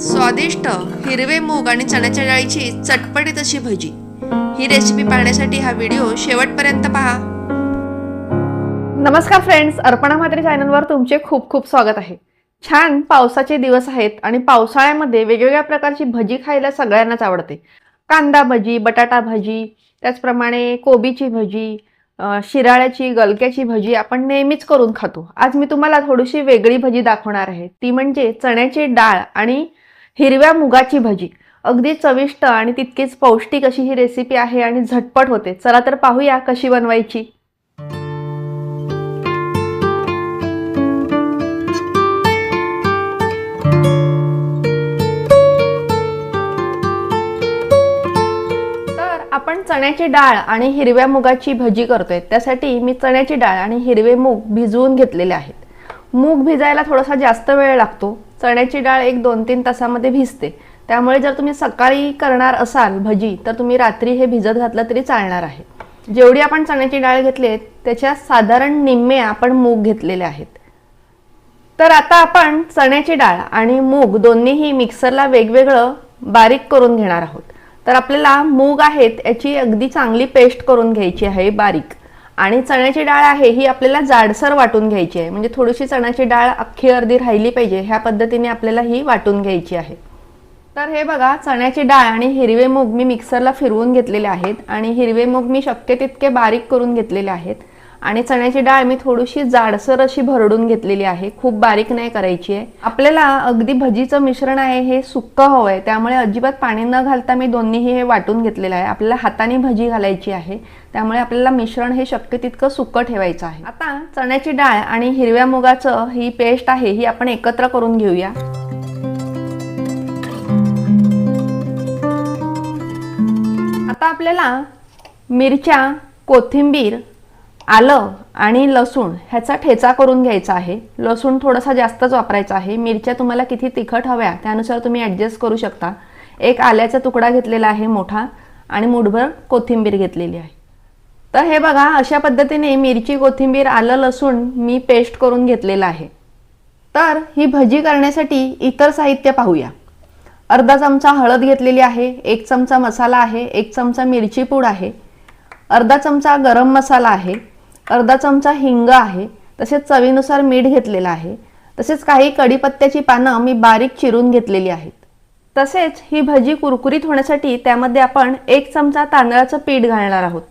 स्वादिष्ट हिरवे मूग आणि चण्याच्या डाळीची चटपटीत अशी भजी. ही रेसिपी पाहण्यासाठी हा व्हिडिओ शेवटपर्यंत पहा. नमस्कार फ्रेंड्स अर्पणा मात्रे चॅनलवर तुमचे खूप खूप स्वागत आहे. छान पावसाचे दिवस आहेत आणि पावसाळ्यामध्ये वेगवेगळ्या प्रकारची भजी खायला सगळ्यांनाच आवडते. कांदा भजी बटाटा भजी त्याचप्रमाणे कोबीची भजी शिराळ्याची गलक्याची भजी आपण नेहमीच करून खातो. आज मी तुम्हाला थोडीशी वेगळी भजी दाखवणार आहे. ती म्हणजे चण्याची डाळ आणि हिरव्या मुगाची भजी. अगदी चविष्ट आणि तितकीच पौष्टिक अशी ही रेसिपी आहे आणि झटपट होते. चला तर पाहूया कशी बनवायची. तर आपण चण्याची डाळ आणि हिरव्या मुगाची भजी करतोय. त्यासाठी मी चण्याची डाळ आणि हिरवे मूग भिजवून घेतलेले आहेत. मूग भिजायला थोडासा जास्त वेळ लागतो. चण्याची डाळ एक दोन तीन तासामध्ये भिजते. त्यामुळे जर तुम्ही सकाळी करणार असाल भजी तर तुम्ही रात्री हे भिजत घातलं तरी चालणार आहे. जेवढी आपण चण्याची डाळ घेतली त्याच्या साधारण निम्मे आपण मूग घेतलेले आहेत. तर आता आपण चण्याची डाळ आणि मूग दोन्हीही मिक्सरला वेगवेगळं बारीक करून घेणार आहोत. तर आपल्याला मूग आहेत याची अगदी चांगली पेस्ट करून घ्यायची आहे बारीक. आणि चण्याची डाळ आहे ही आपल्याला जाडसर वाटून घ्यायची आहे. म्हणजे थोडीशी चण्याची डाळ अख्खी अर्धी राहिली पाहिजे ह्या पद्धतीने आपल्याला ही वाटून घ्यायची आहे. तर हे बघा चण्याची डाळ आणि हिरवे मूग मी मिक्सरला फिरवून घेतलेले आहेत आणि हिरवे मूग मी शक्य तितके बारीक करून घेतलेले आहेत. आणि चण्याची डाळ मी थोडीशी जाडसर अशी भरडून घेतलेली आहे. खूप बारीक नाही करायची आहे. आपल्याला अगदी भजीचं मिश्रण आहे हे सुक्क हवं आहे त्यामुळे अजिबात पाणी न घालता मी दोन्हीही हे वाटून घेतलेलं आहे. आपल्याला हाताने भजी घालायची आहे. त्यामुळे आपल्याला मिश्रण हे शक्य तितकं सुक्कं ठेवायचं आहे. आता चण्याची डाळ आणि हिरव्या मुगाचं ही पेस्ट आहे ही आपण एकत्र करून घेऊया. आता आपल्याला मिरच्या कोथिंबीर आलं आणि लसूण ह्याचा ठेचा करून घ्यायचा आहे. लसूण थोडासा जास्तच वापरायचा आहे. मिरच्या तुम्हाला किती तिखट हव्या त्यानुसार तुम्ही ॲडजस्ट करू शकता. एक आल्याचा तुकडा घेतलेला आहे मोठा आणि मुठभर कोथिंबीर घेतलेली आहे. तर हे बघा अशा पद्धतीने मिरची कोथिंबीर आलं लसूण मी पेस्ट करून घेतलेलं आहे. तर ही भजी करण्यासाठी इतर साहित्य पाहूया. अर्धा चमचा हळद घेतलेली आहे एक चमचा मसाला आहे एक चमचा मिरची पूड आहे अर्धा चमचा गरम मसाला आहे अर्धा चमचा हिंग आहे तसेच चवीनुसार मीठ घेतलेलं आहे तसेच काही कढीपत्त्याची पानं मी बारीक चिरून घेतलेली आहेत. तसेच ही भजी कुरकुरीत होण्यासाठी त्यामध्ये आपण एक चमचा तांदळाचं पीठ घालणार आहोत.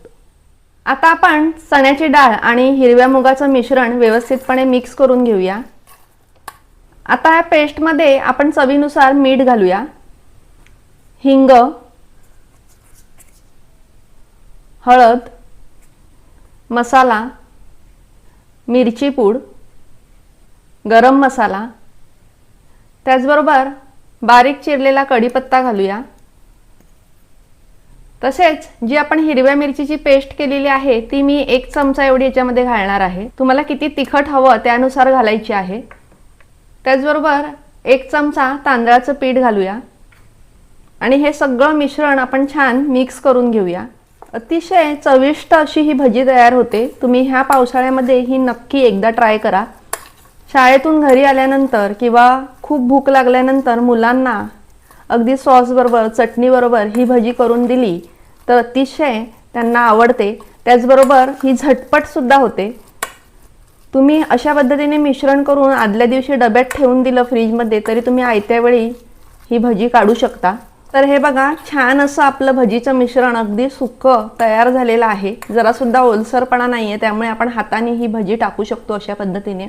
आता आपण चण्याची डाळ आणि हिरव्या मुगाचं मिश्रण व्यवस्थितपणे मिक्स करून घेऊया. आता या पेस्टमध्ये आपण चवीनुसार मीठ घालूया. हिंग हळद मसाला मिरची पूड गरम मसाला त्याचबरोबर बारीक चिरलेला कढीपत्ता घालूया. तसेच जी आपण हिरव्या मिरचीची पेस्ट केलेली आहे ती मी एक चमचा एवढी याच्यामध्ये घालणार आहे. तुम्हाला किती तिखट हवं त्यानुसार घालायची आहे. त्याचबरोबर एक चमचा तांदळाचं पीठ घालूया. आणि हे सगळं मिश्रण आपण छान मिक्स करून घेऊया. अतिशय चविष्ट अशी ही भजी तयार होते. तुम्ही ह्या पावसाळ्यामध्ये ही नक्की एकदा ट्राय करा. शाळेतून घरी आल्यानंतर किंवा खूप भूक लागल्यानंतर मुलांना अगदी सॉसबरोबर चटणीबरोबर ही भजी करून दिली तर अतिशय त्यांना आवडते. त्याचबरोबर ही झटपटसुद्धा होते. तुम्ही अशा पद्धतीने मिश्रण करून आदल्या दिवशी डब्यात ठेवून दिलं फ्रीजमध्ये तरी तुम्ही आयत्या वेळी ही भजी काढू शकता. तर हे बघा छान असं आपलं भजीचं मिश्रण अगदी सुकं तयार झालेलं आहे. जरासुद्धा ओलसरपणा नाही आहे त्यामुळे आपण हाताने ही भजी टाकू शकतो अशा पद्धतीने.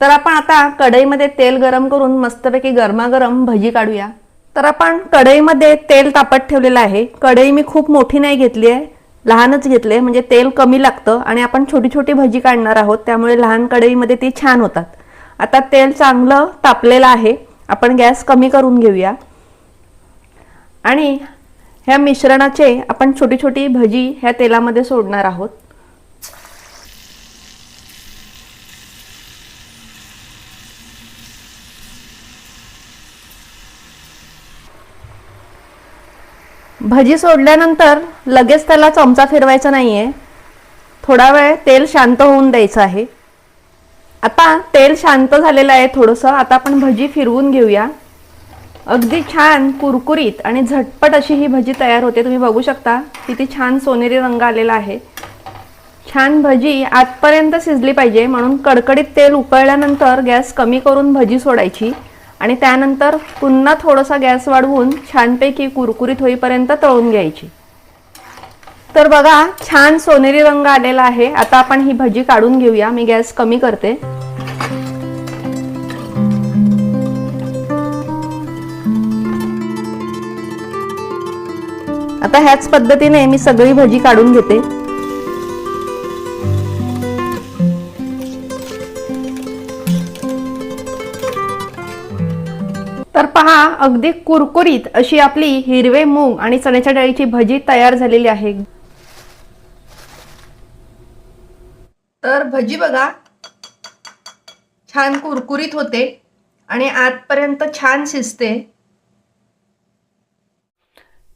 तर आपण आता कढईमध्ये तेल गरम करून मस्तपैकी गरमागरम भजी काढूया. तर आपण कढईमध्ये तेल तापत ठेवलेलं आहे. कढई मी खूप मोठी नाही घेतली आहे लहानच घेतले म्हणजे तेल कमी लागतं आणि आपण छोटी छोटी भजी काढणार आहोत त्यामुळे लहान कढईमध्ये ती छान होतात. आता तेल चांगलं तापलेलं आहे. आपण गॅस कमी करून घेऊया. आणि ह्या मिश्रणाचे आपण छोटी छोटी भजी ह्या तेलामध्ये सोडणार आहोत. भजी सोडल्यानंतर लगेच त्याला चमचा फिरवायचा नाहीये. थोडा वेळ तेल शांत होऊन द्यायचं आहे. आता तेल शांत झालेलं आहे थोडंसं. आता आपण भजी फिरवून घेऊया. अगदी छान कुरकुरीत आणि झटपट अशी ही भजी तयार होते. तुम्ही बघू शकता किती छान सोनेरी रंग आलेला आहे. छान भजी आतपर्यंत शिजली पाहिजे म्हणून कडकडीत तेल उकळल्यानंतर गॅस कमी करून भजी सोडायची आणि त्यानंतर पुन्हा थोडासा गॅस वाढवून छानपैकी कुरकुरीत होईपर्यंत तळून घ्यायची. तर बघा छान सोनेरी रंग आलेला आहे. आता आपण ही भजी काढून घेऊया. मी गॅस कमी करते. आता ह्याच पद्धतीने मी सगळी भजी काढून घेते. तर पहा अगदी कुरकुरीत अशी आपली हिरवे मूग आणि चण्याच्या डाळीची भजी तयार झालेली आहे. तर भजी बघा छान कुरकुरीत होते आणि आतपर्यंत छान शिजते.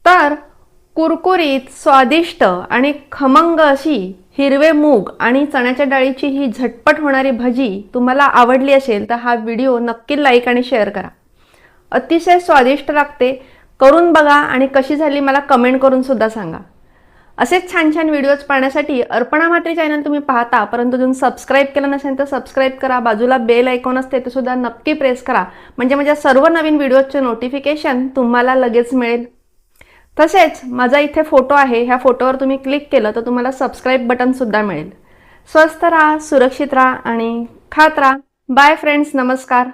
तर कुरकुरीत स्वादिष्ट आणि खमंग अशी हिरवे मूग आणि चण्याच्या डाळीची ही झटपट होणारी भजी तुम्हाला आवडली असेल तर हा व्हिडिओ नक्की लाईक आणि शेअर करा. अतिशय स्वादिष्ट लागते. करून बघा आणि कशी झाली मला कमेंट करून सुद्धा सांगा. असेच छान छान व्हिडिओज पाहण्यासाठी अर्पणा मात्री चॅनल तुम्ही पाहता परंतु अजून सबस्क्राईब केलं नसेल तर सबस्क्राईब करा. बाजूला बेल ऐकॉन असते ते सुद्धा नक्की प्रेस करा. म्हणजे माझ्या सर्व नवीन व्हिडिओजचे नोटिफिकेशन तुम्हाला लगेच मिळेल. तसेच माझा इथे फोटो आहे ह्या फोटोवर तुम्ही क्लिक केलं तर तुम्हाला सबस्क्राईब बटनसुद्धा मिळेल. स्वस्त राहा सुरक्षित राहा आणि खात राहा. बाय फ्रेंड्स नमस्कार.